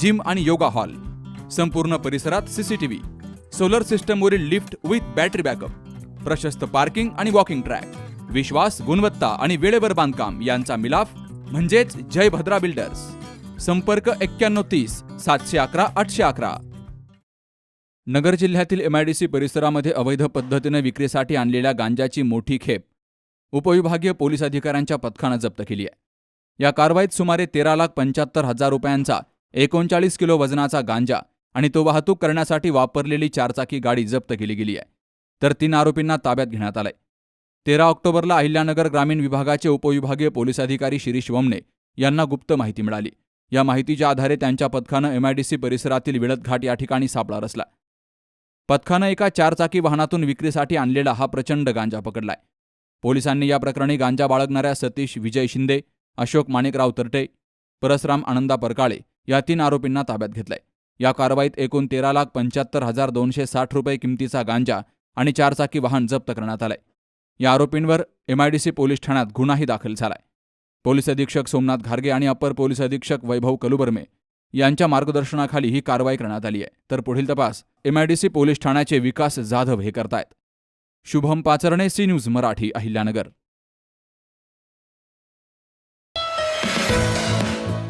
Gym आणि yoga hall. संपूर्ण परिसरात सीसीटीव्ही सोलर सिस्टमवरील लिफ्ट विथ बॅटरी बॅकअप. प्रशस्त पार्किंग आणि वॉकिंग ट्रॅक. विश्वास गुणवत्ता आणि वेळेवर बांधकाम यांचा मिलाफ म्हणजेच जय भद्रा बिल्डर्स. संपर्क एक्क्याण्णव तीस सातशे अकरा आठशे अकरा. नगर जिल्ह्यातील एमआयडीसी परिसरामध्ये अवैध पद्धतीने विक्रीसाठी आणलेल्या गांजाची मोठी खेप. उपविभागीय पोलीस अधिकाऱ्यांच्या पथकानं जप्त केली आहे. या कारवाईत सुमारे तेरा लाख पंच्याहत्तर हजार रुपयांचा एकोणचाळीस किलो वजनाचा गांजा आणि तो वाहतूक करण्यासाठी वापरलेली चारचाकी गाडी जप्त केली गेली आहे. तर तीन आरोपींना ताब्यात घेण्यात आलंय. तेरा ऑक्टोबरला अहिल्यानगर ग्रामीण विभागाचे उपविभागीय पोलीस अधिकारी शिरीष वमने यांना गुप्त माहिती मिळाली. या माहितीच्या आधारे त्यांच्या पथकानं एमआयडीसी परिसरातील विळतघाट या ठिकाणी सापळा रचला. पथकानं एका चारचाकी वाहनातून विक्रीसाठी आणलेला हा प्रचंड गांजा पकडलाय. पोलिसांनी या प्रकरणी गांजा बाळगणाऱ्या सतीश विजय शिंदे अशोक माणिकराव तरटे परसराम आनंदा परकाळे या तीन आरोपींना ताब्यात घेतलंय. या कारवाईत एकूण तेरा लाख पंच्याहत्तर हजार दोनशे साठ रुपये किमतीचा गांजा आणि चारचाकी वाहन जप्त करण्यात आलंय. या आरोपींवर एमआयडीसी पोलीस ठाण्यात गुन्हाही दाखल झालाय. पोलीस अधीक्षक सोमनाथ घारगे आणि अपर पोलीस अधीक्षक वैभव कलुबर्मे यांच्या मार्गदर्शनाखाली ही कारवाई करण्यात आली आहे. तर पुढील तपास एमआयडीसी पोलीस ठाण्याचे विकास जाधव हे करतायत. Shubham Pacharne C news Marathi Ahilyanagar.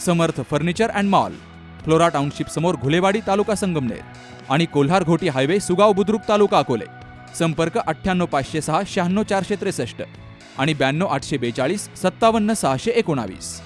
Samarth furniture and mall Flora township समोर घुलेवाडी तालुका संगमनेर आणि कोल्हार घोटी हायवे सुगाव बुद्रुक तालुका अकोले. संपर्क अठ्ठ्याण्णव पाचशे सहा शहाण्णव चारशे त्रेसष्ट आणि ब्याण्णव आठशे बेचाळीस सत्तावन्न सहाशे एकोणावीस.